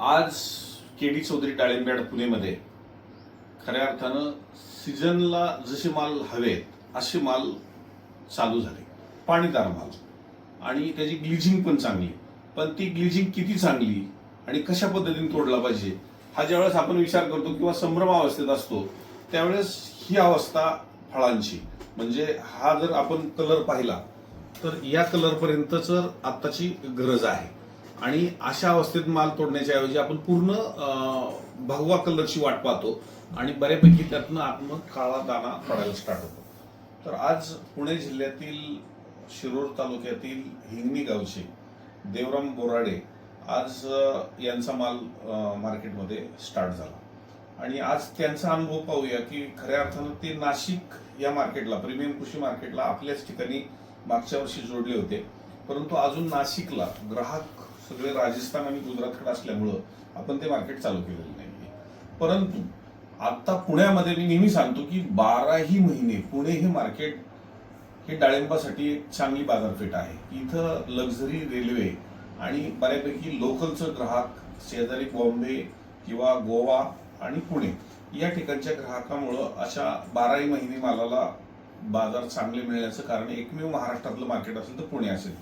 आज के डी चौधरी डाळिंबेड पुणेमध्ये खऱ्या अर्थानं सीझनला जसे माल हवेत असे माल चालू झाले. पाणीदार माल. आणि त्याची ग्लिजिंग पण चांगली. पण ती ग्लिजिंग किती चांगली आणि कशा पद्धतीने तोडला पाहिजे हा ज्यावेळेस आपण विचार करतो किंवा संभ्रम अवस्थेत असतो त्यावेळेस ही अवस्था फळांची. म्हणजे हा जर आपण कलर पाहिला तर या कलरपर्यंतच आत्ताची गरज आहे. आणि अशा अवस्थेत माल तोडण्याच्या ऐवजी आपण पूर्ण भगवा कलरची वाट पाहतो आणि बऱ्यापैकी त्यातनं आतनं काळा दाना पडायला स्टार्ट होतो. तर आज पुणे जिल्ह्यातील शिरूर तालुक्यातील हिंगणी गावचे देवराम बोराडे आज यांचा माल मार्केटमध्ये स्टार्ट झाला. आणि आज त्यांचा अनुभव पाहूया की खऱ्या अर्थानं ते नाशिक या मार्केटला प्रीमियम कृषी मार्केटला आपल्याच ठिकाणी मागच्या वर्षी जोडले होते. परंतु अजून नाशिकला ग्राहक सगळे राजस्थान आणि गुजरातकडे असल्यामुळं आपण ते मार्केट चालू केलेलं नाही परंतु आता पुण्यामध्ये मी नेहमी सांगतो की बाराही महिने पुणे हे मार्केट हे डाळिंबासाठी एक चांगली बाजारपेठ आहे. इथं लक्झरी रेल्वे आणि बऱ्यापैकी लोकलचं ग्राहक शेजारी बॉम्बे किंवा गोवा आणि पुणे या ठिकाणच्या ग्राहकामुळं अशा बाराही महिने मालाला बाजार चांगले मिळण्याचं कारण एकमेव महाराष्ट्रातलं मार्केट असेल तर पुणे असेल.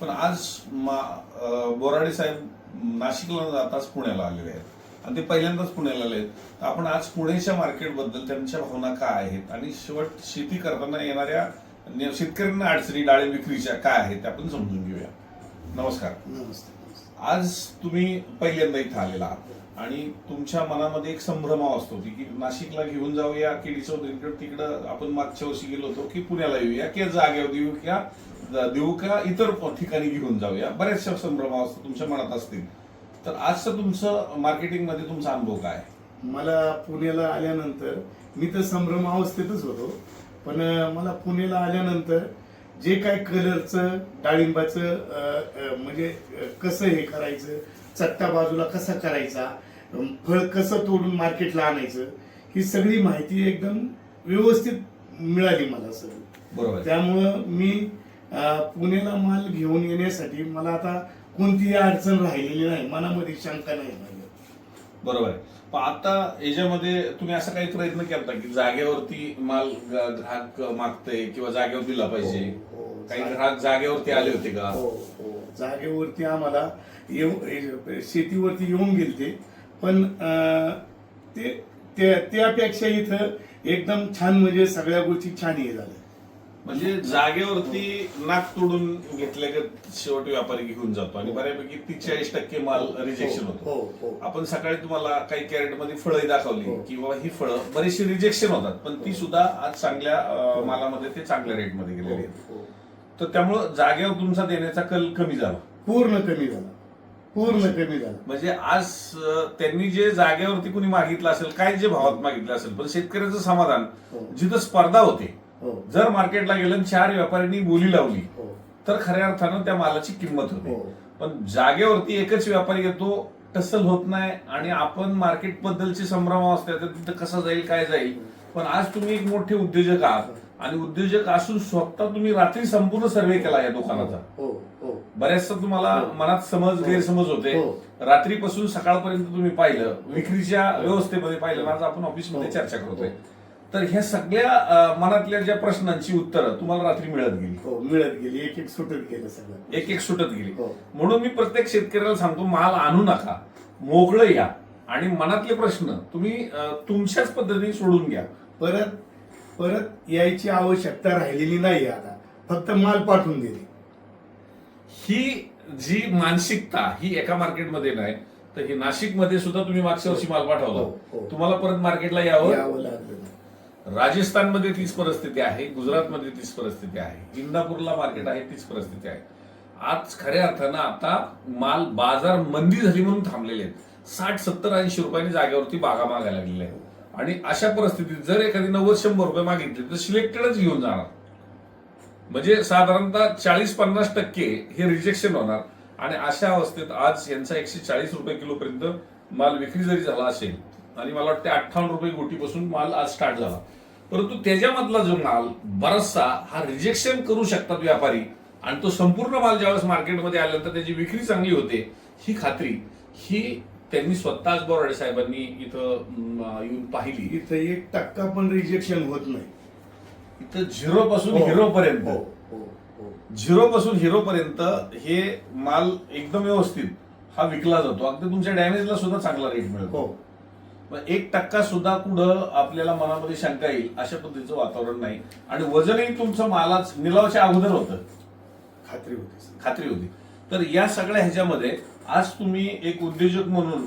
पण आज मा बोराडे साहेब नाशिकला न जाताच पुण्याला आलेले आहेत. आणि ते पहिल्यांदाच पुण्याला आले आहेत. आपण आज पुण्याच्या मार्केटबद्दल त्यांच्या भावना काय आहेत? आणि शेवट शेती करताना येणाऱ्या शेतकऱ्यांना अडचणी डाळी विक्रीच्या काय आहेत त्या आपण समजून घेऊया. नमस्कार. नमस्ते आज तुम्ही पहिल्यांदा इथं आलेला आहात. आणि तुमच्या मनामध्ये एक संभ्रम असतो की नाशिकला घेऊन जाऊया केडी चौधरीकडे तिकडं आपण मागच्या वर्षी गेलो होतो की पुण्याला येऊया किंवा जागेवर देऊ किंवा देऊ का इतर ठिकाणी घेऊन जाऊया बऱ्याचशा संभ्रम असतो तुमच्या मनात असतील तर आजचं तुमचं मार्केटिंगमध्ये तुमचा अनुभव काय? मला पुण्याला आल्यानंतर मी तर संभ्रम अवस्थेतच होतो पण मला पुण्याला आल्यानंतर जे काय कलरचं डाळिंबाचं म्हणजे कसं हे करायचं चट्टा बाजूला कसा करायचा फळ कसं तोडून मार्केटला आणायचं ही सगळी माहिती एकदम व्यवस्थित मिळाली मला सर बरोबर. त्यामुळं मी अं, पुण्याला माल घेऊन येण्यासाठी मला आता कोणतीही अडचण राहिलेली नाही. मनामध्ये शंका नाही माझ्या. बरोबर आहे. पण आता याच्यामध्ये तुम्ही असा काही प्रयत्न केला की जागेवरती माल ग्राहक मागतय किंवा जागेवर दिला पाहिजे? हो, हो. काही ग्राहक जागेवरती आले होते का? हो हो. जागेवरती आम्हाला येऊ शेतीवरती येऊन गेलते. पण ते त्या- त्यापेक्षा इथं एकदम छान म्हणजे सगळ्या गोष्टी छान हे झाल्या. म्हणजे जागेवरती नाक तोडून घेतल्या का शेवट व्यापारी घेऊन जातो आणि बऱ्यापैकी तीस चाळीस टक्के माल रिजेक्शन हो होतो. हो हो. आपण सकाळी तुम्हाला काही कॅरेटमध्ये फळं दाखवली. किंवा ही फळं बरीचशी रिजेक्शन होतात. पण ती सुद्धा आज चांगल्या मालामध्ये ते चांगल्या रेटमध्ये गेलेली आहेत. हो. तर त्यामुळं जागेवर तुमचा देण्याचा कल कमी झाला. पूर्ण कमी झाला. पूर्ण कमी झाला. म्हणजे आज त्यांनी जे जागेवरती कुणी मागितलं असेल काय जे भावात मागितलं असेल पण शेतकऱ्याचं समाधान. जिथं स्पर्धा होते जर मार्केटला गेलं आणि चार व्यापाऱ्यांनी बोली लावली हो. तर खऱ्या अर्थानं त्या मालाची किंमत होते. हो. पण जागेवरती एकच व्यापारी येतो टसल होत नाही आणि आपण मार्केट बद्दलची संभ्रम असते तर तिथं कसं जाईल काय जाईल. पण आज तुम्ही एक मोठे उद्योजक आहात आणि उद्योजक असून स्वतः तुम्ही रात्री संपूर्ण सर्वे केला या दुकानाचा. हो हो. बऱ्याचदा तुम्हाला हो. मनात समज गैरसमज होते. हो. रात्रीपासून सकाळपर्यंत तुम्ही पाहिलं विक्रीच्या व्यवस्थेमध्ये पाहिलं आज आपण ऑफिसमध्ये हो. चर्चा करतोय. तर ह्या सगळ्या मनातल्या ज्या प्रश्नांची उत्तरं तुम्हाला रात्री मिळत गेली. हो मिळत गेली. एक एक सुटत गेलं सगळं. एक एक सुटत गेली. हो. म्हणून मी प्रत्येक शेतकऱ्याला सांगतो माल आणू नका. मोकळं या. आणि मनातले प्रश्न तुम्ही अं, तुमच्याच पद्धतीने सोडून घ्या. परत परत यायची आवश्यकता राहिलेली नाही आता. फक्त माल पाठवून दिले. ही जी मानसिकता ही एका मार्केटमध्ये नाही तर ही नाशिकमध्ये सुद्धा तुम्ही मागच्या वर्षी माल हो, पाठवला हो. तुम्हाला परत मार्केटला यावं? यावं लागलं. राजस्थानमध्ये तीच परिस्थिती आहे गुजरातमध्ये तीच परिस्थिती आहे इंदापूरला मार्केट आहे तीच परिस्थिती आहे. आज खऱ्या अर्थानं आता माल बाजार मंदी झाली म्हणून थांबलेले आहेत. साठ सत्तर ऐंशी रुपयांनी जागेवरती बागा मागायला लागलेल्या आहेत. आणि अशा परिस्थितीत जर एखादी नव्वद शंभर रुपये मागितले तर सिलेक्टेडच घेऊन जाणार. म्हणजे साधारणतः चाळीस पन्नास टक्के हे रिजेक्शन होणार. आणि अशा अवस्थेत आज यांचा एकशे चाळीस रुपये किलोपर्यंत माल विक्री जरी झाला असेल आणि मला वाटतं अठ्ठावन्न रुपये गोटीपासून माल आज स्टार्ट झाला. परंतु त्याच्यामधला जो माल बराचसा हा रिजेक्शन करू शकतात व्यापारी. आणि तो संपूर्ण माल ज्यावेळेस मार्केटमध्ये आल्यानंतर त्याची विक्री चांगली होते ही खात्री ही त्यांनी स्वतःच बोराडे साहेबांनी इथं येऊन पाहिली. इथं एक टक्का पण रिजेक्शन होत नाही. इथं झिरो पासून हो. हिरो पर्यंत. हो हो हो. झिरो पासून हिरो पर्यंत हे माल एकदम व्यवस्थित हा विकला जातो. अगदी तुमच्या डॅमेजला सुद्धा चांगला रेट मिळतो. हो. एक टक्का सुद्धा कुठं आपल्याला मनामध्ये शंका येईल अशा पद्धतीचं वातावरण नाही. आणि वजनही तुमचं मालाच निलावाच्या अगोदर होतं. खात्री होती. खात्री होती. तर या सगळ्या ह्याच्यामध्ये आज तुम्ही एक उद्योजक म्हणून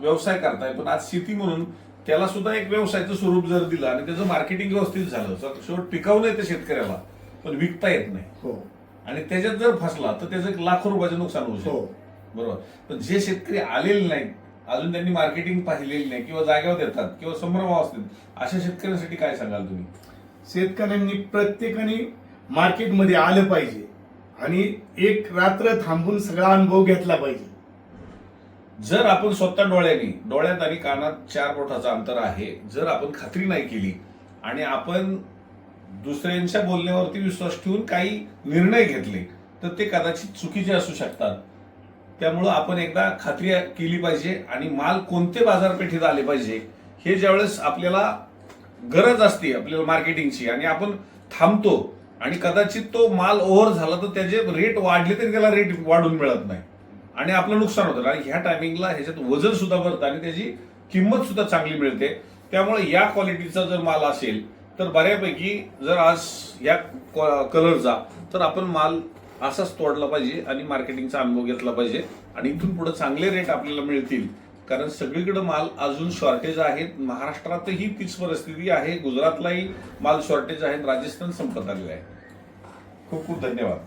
व्यवसाय करताय पण आज शेती म्हणून त्याला सुद्धा एक व्यवसायाचं स्वरूप जर दिलं आणि त्याचं मार्केटिंग व्यवस्थित झालं तर शेवट टिकवणं येतं शेतकऱ्याला पण विकता येत नाही. हो. आणि त्याच्यात जर फसला तर त्याचं एक लाखो रुपयाचं नुकसान होऊ हो. शकतं बरोबर. पण जे शेतकरी आलेले नाहीत अजून त्यांनी मार्केटिंग पाहिलेली नाही किंवा जागेवर देतात किंवा संभ्रम असतील. अशा शेतकऱ्यांसाठी काय सांगाल तुम्ही? शेतकऱ्यांनी प्रत्येकाने मार्केटमध्ये आलं पाहिजे आणि एक रात्र थांबून सगळा अनुभव घेतला पाहिजे. जर आपण स्वतः डोळ्यांनी डोळ्यात आणि कानात चार बोटाचं अंतर आहे जर आपण खात्री नाही केली आणि आपण दुसऱ्यांच्या बोलण्यावरती विश्वास ठेवून काही निर्णय घेतले तर ते कदाचित चुकीचे असू शकतात. त्यामुळं आपण एकदा खात्री केली पाहिजे आणि माल कोणते बाजारपेठेत आले पाहिजे हे ज्यावेळेस आपल्याला गरज असते आपल्याला मार्केटिंगची आणि आपण थांबतो आणि कदाचित तो माल ओव्हर झाला तर त्याचे रेट वाढले तरी त्याला रेट वाढून मिळत नाही आणि आपलं नुकसान होतं. आणि ह्या टायमिंगला ह्याच्यात वजन सुद्धा भरतं आणि त्याची किंमत सुद्धा चांगली मिळते. त्यामुळे या क्वालिटीचा जर माल असेल तर बऱ्यापैकी जर आज या कलरचा तर आपण माल असाच तोडला पाहिजे आणि मार्केटिंगचा अनुभव घेतला पाहिजे. आणि इथून पुढे चांगले रेट आपल्याला मिळतील. कारण सगळीकडे माल अजून शॉर्टेज आहेत. महाराष्ट्रातही तीच परिस्थिती आहे. गुजरातलाही माल शॉर्टेज आहे. राजस्थान संपत आलेलं आहे. खूप खूप धन्यवाद.